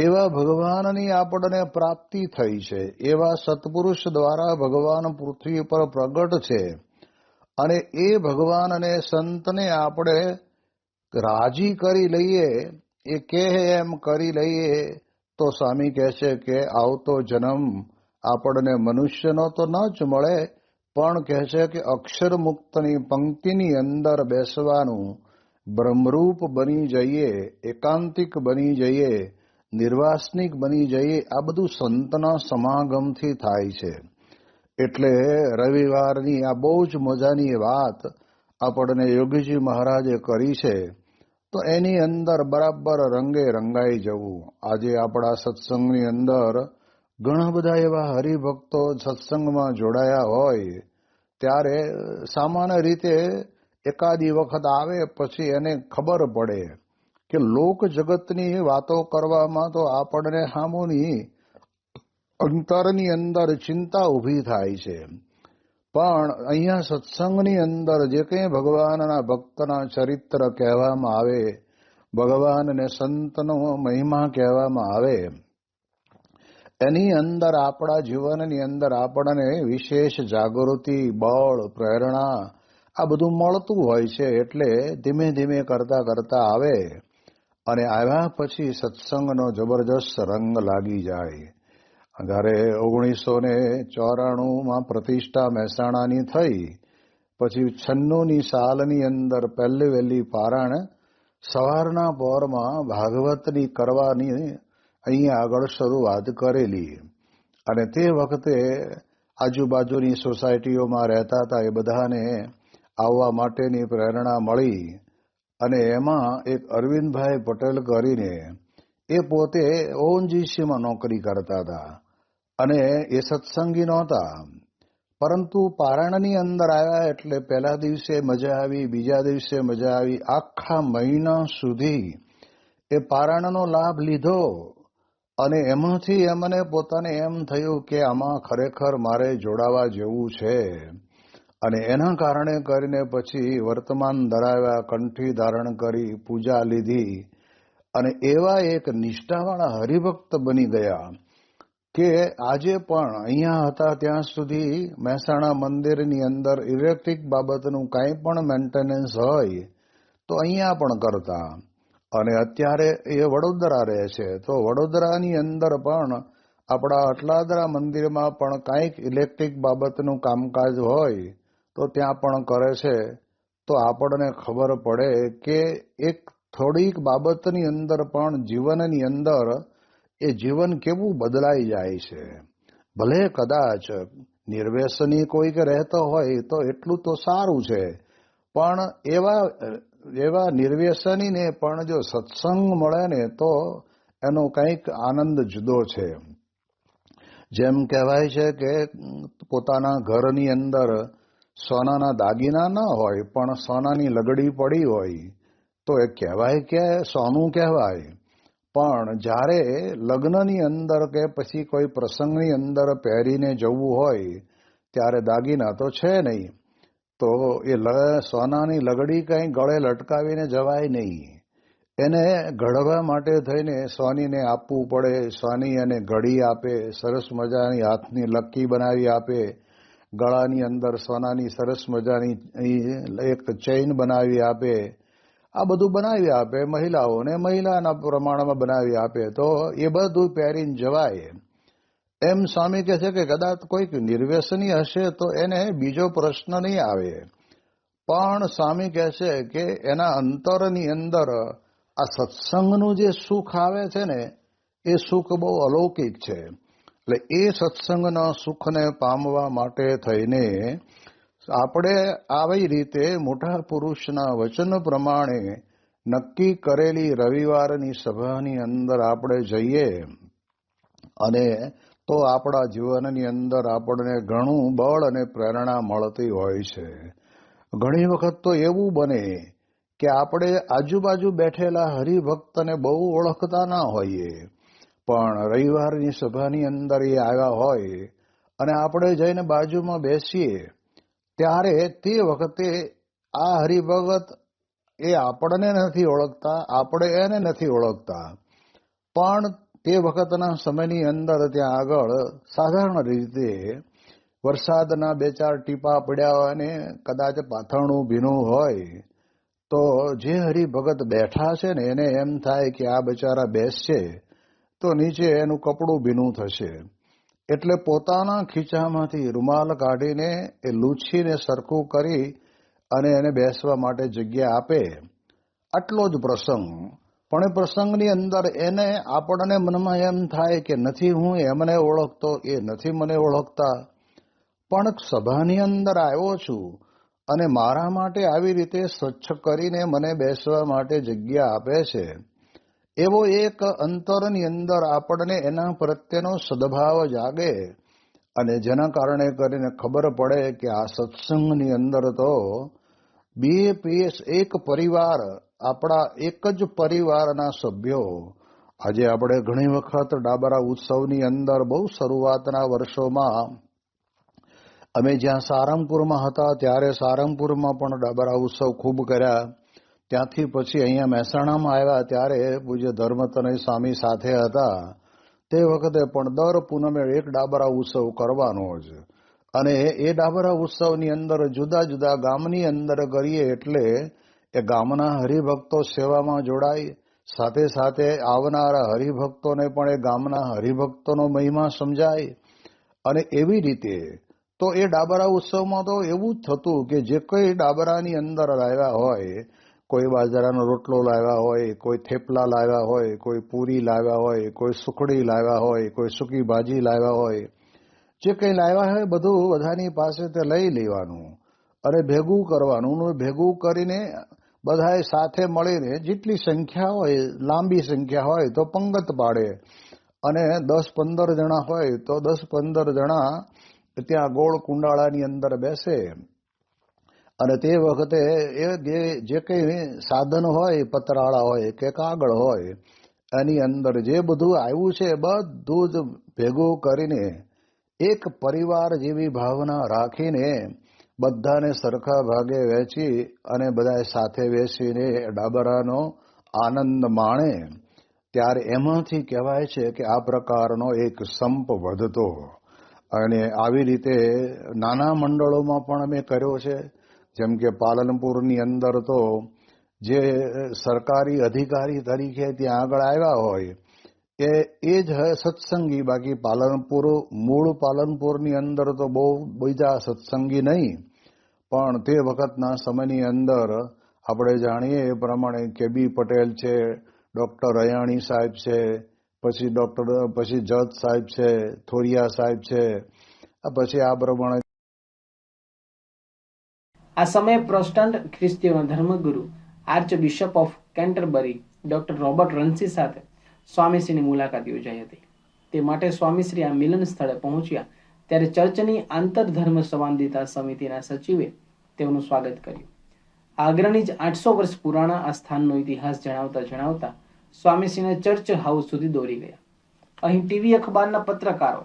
એવા ભગવાનની આપણને પ્રાપ્તિ થઈ છે. એવા સત્પુરુષ દ્વારા ભગવાન પૃથ્વી પર પ્રગટ છે. અને એ ભગવાન અને સંતને આપણે રાજી કરી લઈએ, એ કહે એમ કરી લઈએ, તો સ્વામી કહે છે કે આવતો જન્મ આપણને મનુષ્યનો તો ન જ મળે, પણ કહે છે કે અક્ષર મુક્તની પંક્તિની અંદર બેસવાનું બ્રહ્મરૂપ બની જઈએ, એકાંતિક બની જઈએ નિર્વાસનિક બની જઈએ આ બધું સંતના સમાગમથી થાય છે. એટલે રવિવારની આ બહુ જ મજાની વાત આપણને યોગીજી મહારાજે કરી છે. તો એની અંદર બરાબર રંગે રંગાઈ જવું. આજે આપણા સત્સંગની અંદર ઘણા બધા એવા હરિભક્તો સત્સંગમાં જોડાયા હોય, ત્યારે સામાન્ય રીતે એકાદી વખત આવે પછી એને ખબર પડે. કે લોક જગતની વાતો કરવામાં તો આપણને હામોની અંતરની અંદર ચિંતા ઊભી થાય છે. પણ અહીંયા સત્સંગની અંદર જે કંઈ ભગવાનના ભક્તના ચરિત્ર કહેવામાં આવે, ભગવાનને સંતનો મહિમા કહેવામાં આવે, એની અંદર આપણા જીવનની અંદર આપણને વિશેષ જાગૃતિ, બળ, પ્રેરણા આ બધું મળતું હોય છે એટલે ધીમે ધીમે કરતા કરતા આવે. અને આવ્યા પછી સત્સંગનો જબરજસ્ત રંગ લાગી જાય. જ્યારે ઓગણીસો ને ચોરાણુંમાં પ્રતિષ્ઠા મહેસાણાની થઈ. પછી છન્નુની સાલની અંદર પહેલી વહેલી પારણ સવારના પોરમાં ભાગવતની કરવાની અહીંયા આગળ શરૂઆત કરેલી. અને તે વખતે આજુબાજુની સોસાયટીઓમાં રહેતા હતા એ બધાને આવવા માટેની પ્રેરણા મળી. અને એમાં એક અરવિંદભાઈ પટેલ કરીને એ પોતે ઓએનજીસીમાં નોકરી કરતા હતા અને એ સત્સંગી નહોતા. પરંતુ પારણની અંદર આવ્યા એટલે પહેલા દિવસે મજા આવી, બીજા દિવસે મજા આવી. આખા મહિના સુધી એ પારણનો લાભ લીધો અને એમાંથી એમને પોતાને એમ થયું કે આમાં ખરેખર મારે જોડાવા જેવું છે. અને એના કારણે કરીને પછી વર્તમાન ધરાવ્યા કંઠી ધારણ કરી પૂજા લીધી અને એવા એક નિષ્ઠાવાળા હરિભક્ત બની ગયા કે આજે પણ અહીંયા હતા ત્યાં સુધી મહેસાણા મંદિરની અંદર ઇલેક્ટ્રિક બાબતનું કાંઈ પણ મેન્ટેનન્સ હોય તો અહીંયા પણ કરતા. અને અત્યારે એ વડોદરા રહે છે. તો વડોદરાની અંદર પણ આપણા અટલાદરા મંદિરમાં પણ કાંઈક ઇલેક્ટ્રિક બાબતનું કામકાજ હોય તો ત્યાં પણ કરે છે, તો આપણને ખબર પડે કે એક થોડીક બાબતની અંદર પણ જીવનની અંદર એ જીવન કેવું બદલાઈ જાય છે. ભલે કદાચ નિર્વ્યસની કોઈક રહેતો હોય તો એટલું તો સારું છે, પણ એવા એવા નિર્વ્યસનીને પણ જો સત્સંગ મળે ને તો એનો કંઈક આનંદ જુદો છે. જેમ કહેવાય છે કે પોતાના ઘરની અંદર સોનાના દાગીના ના હોય, પણ સોનાની લગડી પડી હોય, તો એ કહેવાય કે સોનું કહેવાય. પણ જ્યારે લગ્નની અંદર કે પછી કોઈ પ્રસંગની અંદર પહેરીને જવું હોય, ત્યારે દાગીના તો છે નહીં. તો એ સોનાની લગડી કંઈ ગળે લટકાવીને જવાય નહીં. એને ઘડવા માટે થઈને સોનીને આપવું પડે, સોની એને ઘડી આપે, સરસ મજાની હાથની લક્કી બનાવી આપે ગળાની અંદર, સોનાની સરસ મજાની એક ચેઇન બનાવી આપે. આ બધું બનાવી આપે, મહિલાઓને મહિલાના પ્રમાણમાં બનાવી આપે. તો એ બધું પહેરીને જવાય. એમ સ્વામી કહે છે કે કદાચ કોઈક નિર્વ્યસની હશે તો એને બીજો પ્રશ્ન નહીં આવે. પણ સ્વામી કહે છે કે એના અંતરની અંદર આ સત્સંગનું જે સુખ આવે છે ને, એ સુખ બહુ અલૌકિક છે. એટલે એ સત્સંગના સુખને પામવા માટે થઈને આપણે આવી રીતે મોટા પુરુષના વચન પ્રમાણે નક્કી કરેલી રવિવારની સભાની અંદર આપણે જઈએ અને તો આપણા જીવનની અંદર આપણને ઘણું બળ અને પ્રેરણા મળતી હોય છે. ઘણી વખત તો એવું બને કે આપણે આજુબાજુ બેઠેલા હરિભક્તને બહુ ઓળખતા ના હોઈએ. પણ રવિવારની સભાની અંદર એ આવ્યા હોય અને આપણે જઈને બાજુમાં બેસીએ, ત્યારે તે વખતે આ હરિભગત એ આપણને નથી ઓળખતા, આપણે એને નથી ઓળખતા. પણ તે વખતના સમયની અંદર ત્યાં આગળ સાધારણ રીતે વરસાદના બે ચાર ટીપા પડ્યા અને કદાચ પાથરણું ભીનું હોય, તો જે હરિભગત બેઠા છે ને એને એમ થાય કે આ બચારા બેસશે તો નીચે એનું કપડું ભીનું થશે. એટલે પોતાના ખીચામાંથી રૂમાલ કાઢીને એ લૂછીને સરખું કરી અને એને બેસવા માટે જગ્યા આપે. આટલો જ પ્રસંગ. પણ એ પ્રસંગની અંદર એને આપણને મનમાં એમ થાય કે નથી હું એમને ઓળખતો, એ નથી મને ઓળખતા. પણ સભાની અંદર આવ્યો છું અને મારા માટે આવી રીતે સ્વચ્છ કરીને મને બેસવા માટે જગ્યા આપે છે. એવો એક અંતરની અંદર આપણને એના પ્રત્યેનો સદભાવ જાગે અને જેના કારણે કરીને ખબર પડે કે આ સત્સંગની અંદર તો બે પીએસ એક પરિવાર, આપણા એક જ પરિવારના સભ્યો. આજે આપણે ઘણી વખત ડાબરા ઉત્સવની અંદર બહુ શરૂઆતના વર્ષોમાં અમે જ્યાં સારંગપુરમાં હતા, ત્યારે સારંગપુરમાં પણ ડાબરા ઉત્સવ ખૂબ કર્યા. ત્યાંથી પછી અહીંયા મહેસાણામાં આવ્યા ત્યારે પૂજ્ય ધર્મતનય સ્વામી સાથે હતા. તે વખતે પણ દર પૂનમે એક ડાબરા ઉત્સવ કરવાનો જ. અને એ ડાબરા ઉત્સવની અંદર જુદા જુદા ગામની અંદર કરીએ એટલે એ ગામના હરિભક્તો સેવામાં જોડાય સાથે સાથે આવનારા હરિભક્તોને પણ એ ગામના હરિભક્તોનો મહિમા સમજાય. અને એવી રીતે તો એ ડાબરા ઉત્સવમાં તો એવું જ થતું કે જે કંઈ ડાબરાની અંદર આવ્યા હોય કોઈ બાજરાનો રોટલો લાવ્યા હોય, કોઈ થેપલા લાવ્યા હોય, કોઈ પૂરી લાવ્યા હોય, કોઈ સુખડી લાવ્યા હોય, કોઈ સૂકી ભાજી લાવ્યા હોય, જે કંઈ લાવ્યા હોય બધું બધાની પાસે તે લઈ લેવાનું અને ભેગું કરવાનું. ભેગું કરીને બધાએ સાથે મળીને જેટલી સંખ્યા હોય, લાંબી સંખ્યા હોય, તો પંગત પાડે. અને દસ પંદર જણા હોય, તો દસ પંદર જણા ત્યાં ગોળ કુંડાળાની અંદર બેસે. અને તે વખતે એ જે કંઈ સાધન હોય, પતરાળા હોય કે કાગળ હોય, એની અંદર જે બધું આવ્યું છે, બધું જ ભેગું કરીને એક પરિવાર જેવી ભાવના રાખીને બધાને સરખા ભાગે વહેંચી અને બધા સાથે બેસીને ડાબરાનો આનંદ માણે. ત્યારે એમાંથી કહેવાય છે કે આ પ્રકારનો એક સંપ વધતો. અને આવી રીતે નાના મંડળોમાં પણ અમે કર્યો છે. જેમ કે પાલનપુરની અંદર તો જે સરકારી અધિકારી તરીકે ત્યાં આગળ આવ્યા હોય, એ એ જ સત્સંગી. બાકી પાલનપુર, મૂળ પાલનપુરની અંદર તો બહુ બીજા સત્સંગી નહીં. પણ તે વખતના સમયની અંદર આપણે જાણીએ એ પ્રમાણે કે બી પટેલ છે, ડોક્ટર રયાણી સાહેબ છે, પછી ડોક્ટર, પછી જજ સાહેબ છે, થોરિયા સાહેબ છે. પછી આ પ્રમાણે આ સમયે પ્રોસ્ટન્ટ ખ્રિસ્તીઓના ધર્મગુરુ, archbishop of Canterbury, doctor Robert Runcie સાથે સ્વામીશ્રીની મુલાકાત યોજાઈ હતી. તે માટે સ્વામીશ્રી આ મિલન સ્થળે પહોંચ્યા ત્યારે ચર્ચની આંતરધર્મ સંવાદિતા સમિતિના સચિવે તેઓનું સ્વાગત કર્યું. આગ્રાની જ આઠસો વર્ષ પુરાણા આ સ્થાનનો ઇતિહાસ જણાવતા જણાવતા સ્વામીશ્રીને ચર્ચ હાઉસ સુધી દોરી ગયા. અહીં ટીવી અખબારના પત્રકારો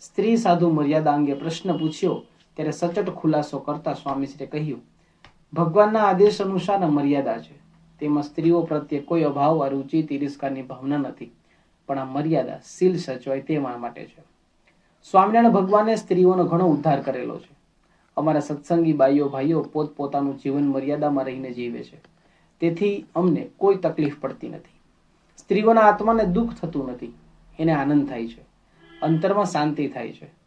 સ્ત્રી સાધુ મર્યાદા અંગે પ્રશ્ન પૂછ્યો ત્યારે સચોટ ખુલાસો કરતા સ્વામીશ્રીએ કહ્યું, ભગવાનના આદેશ અનુસાર મર્યાદા છે. તેમાં સ્ત્રીઓ પ્રત્યે કોઈ અભાવ અરુચિ તિરસ્કારની ભાવના નથી, પણ આ મર્યાદા સીલ સચવાય તે માટે છે. સ્વામિનારાયણ ભગવાને સ્ત્રીઓનો ઘણો ઉદ્ધાર કરેલો છે. અમારા સત્સંગી બાઈઓ, ભાઈઓ પોતપોતાનું જીવન મર્યાદામાં રહીને જીવે છે. તેથી અમને કોઈ તકલીફ પડતી નથી. સ્ત્રીઓના આત્માને દુઃખ થતું નથી. એને આનંદ થાય છે. અંતરમાં શાંતિ થાય છે.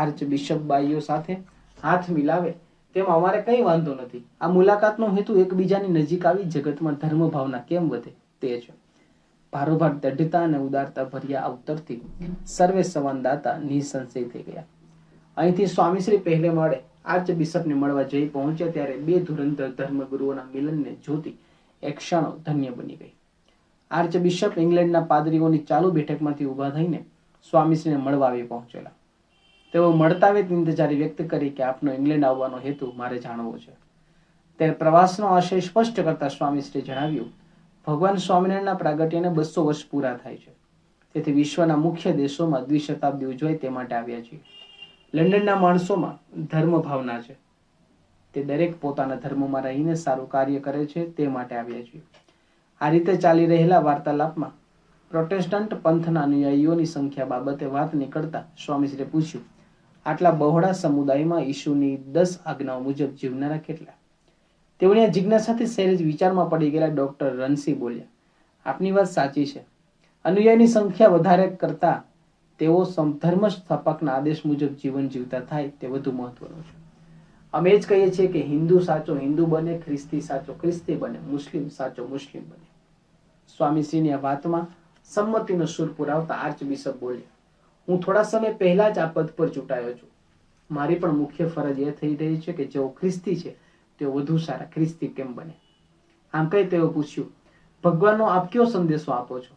આર્ચ બિશપ બાઈઓ સાથે હાથ મિલાવે, તેમાં અમારે કંઈ વાંધો નથી. આ મુલાકાતનો હેતુ એકબીજાની નજીક આવી જગતમાં ધર્મ ભાવના કેમ વધે તે છે. ભારોભાર દઢતા અને ઉદારતા ભર્યા અવતરથી સર્વે સંવાદદાતા નિસંશય થઈ ગયા. અહીંથી સ્વામીશ્રી પહેલે માળે, આર્ચ બિશપને મળવા જઈ પહોંચ્યા ત્યારે બે ધુરંધર ધર્મગુરુઓના મિલનને જોતી એક ક્ષણો ધન્ય બની ગઈ. આર્ચ બિશપ ઇંગ્લેન્ડના પાદરીઓની ચાલુ બેઠકમાંથી ઊભા થઈને સ્વામીશ્રીને મળવા આવી પહોંચેલા. તેઓ મળતા વેત ઇંતજારી વ્યક્ત કરી કે આપનો ઇંગ્લેન્ડ આવવાનો હેતુ મારે જાણવો છે. ત્યારે પ્રવાસનો આશય સ્પષ્ટ કરતા સ્વામીશ્રીએ જણાવ્યું, ભગવાન સ્વામિનારાયણના પ્રાગટ્યને બસો વર્ષ પૂરા થાય છે. તેથી વિશ્વના મુખ્ય દેશોમાં દ્વિશતાબ્દી ઉજવાય તે માટે આવ્યા છીએ. લંડનના માણસોમાં ધર્મ ભાવના છે. તે દરેક પોતાના ધર્મમાં રહીને સારું કાર્ય કરે છે તે માટે આવ્યા છીએ. આ રીતે ચાલી રહેલા વાર્તાલાપમાં પ્રોટેસ્ટન્ટ પંથના અનુયાયીઓની સંખ્યા બાબતે વાત નીકળતા સ્વામીશ્રીએ પૂછ્યું આટલા બહોળા સમુદાયમાં ઈશુની દસ આજ્ઞાઓ મુજબ જીવનારા કેટલા? તેઓની આ જિજ્ઞાસાથી સહેજ વિચારમાં પડી ગયેલા ડોક્ટર રનસી બોલ્યા, આપની વાત સાચી છે. અનુયાયીની સંખ્યા વધારે કરતા તેઓ ધર્મ સ્થાપકના આદેશ મુજબ જીવન જીવતા થાય તે વધુ મહત્વનું છે. અમે જ કહીએ છીએ કે હિન્દુ સાચો હિન્દુ બને, ખ્રિસ્તી સાચો ખ્રિસ્તી બને, મુસ્લિમ સાચો મુસ્લિમ બને. સ્વામીશ્રીની આ વાતમાં સંમતિનો સુર પુરાવતા આર્ચ બિશપ બોલ્યા હું થોડા સમય પહેલા જ આ પદ પર ચૂંટાયો છું. મારી પણ મુખ્ય ફરજ એ થઈ રહી છે કે જેઓ ખ્રિસ્તી છે, તેઓ વધુ સારા ખ્રિસ્તી કેમ બને? આમ કહી તેઓ પૂછ્યું, ભગવાનનો આપ કયો સંદેશો આપો છો?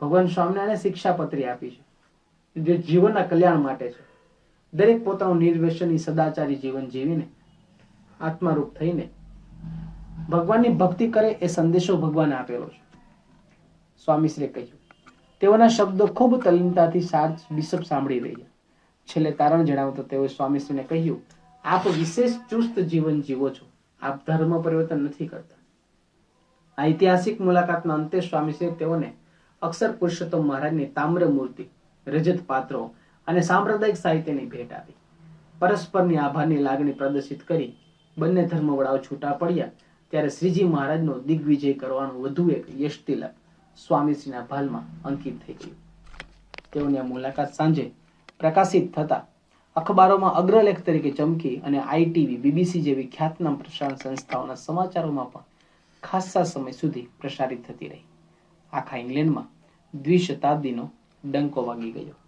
ભગવાન સ્વામિનારાયણે શિક્ષાપત્રી આપી છે, જે જીવનના કલ્યાણ માટે છે. દરેક પોતાનું નિર્વ્યસની સદાચારી જીવન જીવીને, આત્મારૂપ થઈને, ભગવાનની ભક્તિ કરે એ સંદેશો ભગવાને આપેલો છે. સ્વામીશ્રીએ કહ્યું તેઓના શબ્દો ખૂબ તલ્લીનતાથી સાર્ચ બિશપ સાંભળી રહ્યા. છેલ્લે તારણ જણાવતા તેઓએ સ્વામીશ્રીને કહ્યું, આપ વિશેષ ચુસ્ત જીવન જીવો છો. આપ ધર્મ પરિવર્તન નથી કરતા. આ ઐતિહાસિક મુલાકાતના અંતે સ્વામીશ્રીએ તેઓને અક્ષર પુરુષોત્તમ મહારાજની તામ્ર મૂર્તિ, રજત પાત્રો અને સાંપ્રદાયિક સાહિત્યની ભેટ આપી. પરસ્પરની આભારની લાગણી પ્રદર્શિત કરી બંને ધર્મવડાઓ છૂટા પડ્યા, ત્યારે શ્રીજી મહારાજનો દિગ્વિજય કરવાનું વધુ એક યશ તિલક સ્વામીશ્રીના ભાલમાં અંકિત થઈ ગયું. તેઓની મુલાકાત સાંજે પ્રકાશિત થતા અખબારોમાં અગ્રલેખ તરીકે ચમકી અને આઈટીવી, બીબીસી જેવી ખ્યાતનામ પ્રસારણ સંસ્થાઓના સમાચારોમાં પણ ખાસ્સા સમય સુધી પ્રસારિત થતી રહી. આખા ઇંગ્લેન્ડમાં દ્વિશતાબ્દીનો ડંકો વાગી ગયો.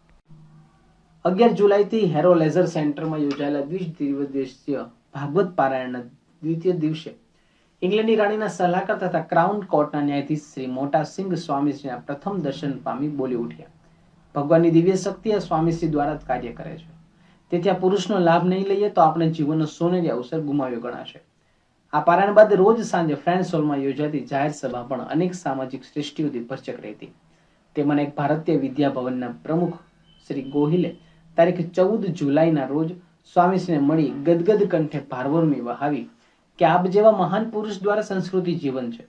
અગિયાર જુલાઈથી હેરો લેઝર સેન્ટરમાં યોજાયેલા દ્વિદિવસીય ભાગવત પારાયણના દ્વિતીય દિવસે ઇંગ્લેન્ડની રાણીના સલાહકાર તથા ક્રાઉન કોર્ટના ન્યાયાધીશ શ્રી મોટા સિંઘ સ્વામીજીના પ્રથમ દર્શન પામી બોલી ઉઠ્યા. ભગવાનની દિવ્ય શક્તિ આ સ્વામીશ્રી દ્વારા જ કાર્ય કરે છે. તેથી આ પુરુષનો લાભ નહીં લઈએ તો આપણે જીવનનો સોનેરી અવસર ગુમાવ્યો ગણાશે. આ પારાયણ બાદ રોજ સાંજે ફ્રેન્ડ્સ હોલમાં યોજાતી જાહેર સભા પણ અનેક સામાજિક સૃષ્ટિઓથી ભરચક હતી તેમાં એક ભારતીય વિદ્યાભવનના પ્રમુખ શ્રી ગોહિલે તારીખ ચૌદ જુલાઈના રોજ સ્વામીશ્રીને મળી ગદગદ કંઠે ભારવરમી વહાવી કે આપ જેવા મહાન પુરુષ દ્વારા સંસ્કૃતિ જીવન છે.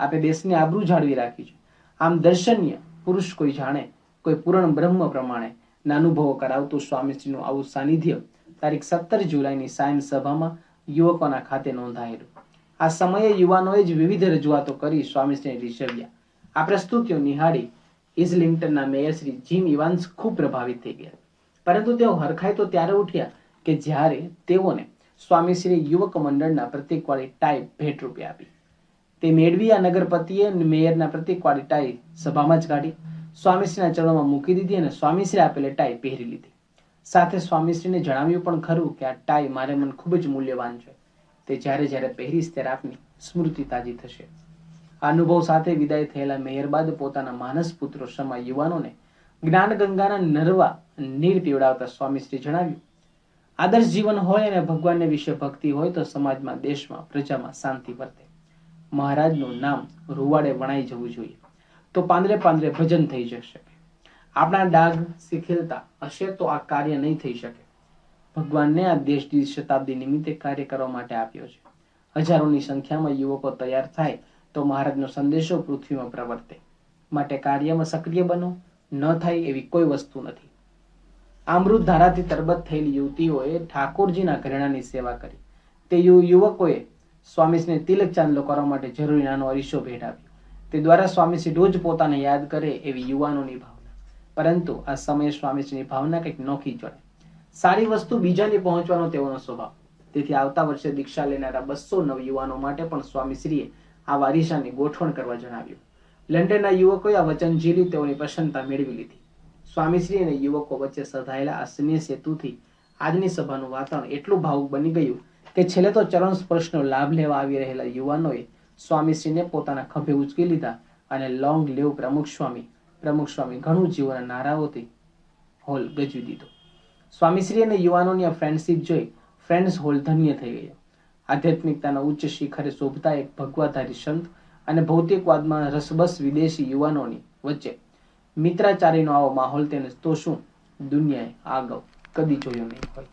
આપે દેશની આબરૂ જાળવી રાખી છે. આમ દર્શનીય પુરુષ કોઈ જાણે, કોઈ પૂરણ બ્રહ્મ પ્રમાણે ના અનુભવો કરાવતું સ્વામીશ્રીનું આવું સાનિધ્ય તારીખ સત્તર જુલાઈની સાયમ સભામાં યુવકોના ખાતે નોંધાયેલું. આ સમયે યુવાનોએ જ વિવિધ રજૂઆતો કરી સ્વામીશ્રીને રીઝવ્યા. આ પ્રસ્તુતિઓ નિહાળી ઇઝલિંગ્ટનના મેયર શ્રી જીમ ઇવાન્સ ખૂબ પ્રભાવિત થઈ ગયા. પરંતુ તેઓ હરખાય તો ત્યારે ઉઠ્યા કે જ્યારે તેઓને સ્વામીશ્રી યુવક મંડળના પ્રતિકવાળી ટાઈ ભેટ રૂપે આપી. તે મેળવી આ નગરપતિએ મેયરના પ્રતિકવાળી ટાઈ સભામાં જ કાઢી. સ્વામીશ્રીના ચરણોમાં મૂકી દીધી અને સ્વામીશ્રી આપેલી ટાઈ પહેરી લીધી. સાથે સ્વામીશ્રીને જણાવ્યું પણ ખરું કે આ ટાઈ મારે મન ખૂબ જ મૂલ્યવાન છે. તે જ્યારે જ્યારે પહેરીશ ત્યારે આપની સ્મૃતિ તાજી થશે. આ અનુભવ સાથે વિદાય થયેલા મેયર બાદ પોતાના માનસ પુત્રો સમા યુવાનોને જ્ઞાન ગંગાના નરવા નીર પીવડાવતા સ્વામીશ્રી જણાવ્યું આદર્શ જીવન હોય અને ભગવાનને વિશે ભક્તિ હોય તો સમાજમાં, દેશમાં, પ્રજામાં શાંતિ વર્તે. મહારાજનું નામ રૂવાડે વણાઈ જવું જોઈએ. તો પાંદરે પાંદરે ભજન થઈ જશે. આપણા ડાઘ શીખેલતા હશે તો આ કાર્ય નહીં થઈ શકે. ભગવાનને આ દેશ શતાબ્દી નિમિત્તે કાર્ય કરવા માટે આપ્યો છે. હજારોની સંખ્યામાં યુવકો તૈયાર થાય તો મહારાજનો સંદેશો પૃથ્વીમાં પ્રવર્તે. માટે કાર્યમાં સક્રિય બનો. ન થાય એવી કોઈ વસ્તુ નથી. અમૃત ધારાથી તરબત થયેલી યુવતીઓએ ઠાકોરજીના ઘરેણાની સેવા કરી. તે યુવકોએ સ્વામીશ્રીને તિલક ચાંદલો કરવા માટે જરૂરી નાનો અરીસો ભેટ આપ્યો તે દ્વારા સ્વામીશ્રી રોજ પોતાને યાદ કરે એવી યુવાનોની ભાવના. પરંતુ આ સમયે સ્વામીશ્રીની ભાવના કંઈક નોખી ચડે. સારી વસ્તુ બીજાને પહોંચવાનો તેઓનો સ્વભાવ. તેથી આવતા વર્ષે દીક્ષા લેનારા બસો નવ યુવાનો માટે પણ સ્વામીશ્રીએ આ વારિસાની ગોઠવણ કરવા જણાવ્યું. લંડનના યુવકોએ આ વચન ઝીલી તેઓની પ્રસન્નતા મેળવી લીધી. સ્વામીશ્રી અને યુવકો વચ્ચે સધાયેલા આ સ્નેહ સેતુથી આજની સભાનું વાતાવરણ એટલું ભાવુક બની ગયું કે છેલ્લે તો ચરણ સ્પર્શનો લાભ લેવા આવી રહેલા યુવાનોએ સ્વામીશ્રીને પોતાના ખભે ઉચકી લીધા અને લોંગ લીવ પ્રમુખ સ્વામી. પ્રમુખ સ્વામી ઘણું જીવોના નારાઓથી હોલ ગજવી દીધો. સ્વામીશ્રી અને યુવાનોની આ ફ્રેન્ડશીપ જોઈ ફ્રેન્ડ્સ હોલ ધન્ય થઈ ગયો. આધ્યાત્મિકતાના ઉચ્ચ શિખરે શોભતા એક ભગવાધારી સંત અને ભૌતિકવાદમાં રસબસ વિદેશી યુવાનોની વચ્ચે મિત્રાચારીનો આવો માહોલ તેને તો શું? દુનિયાએ આગળ કદી જોયો નહીં હોય.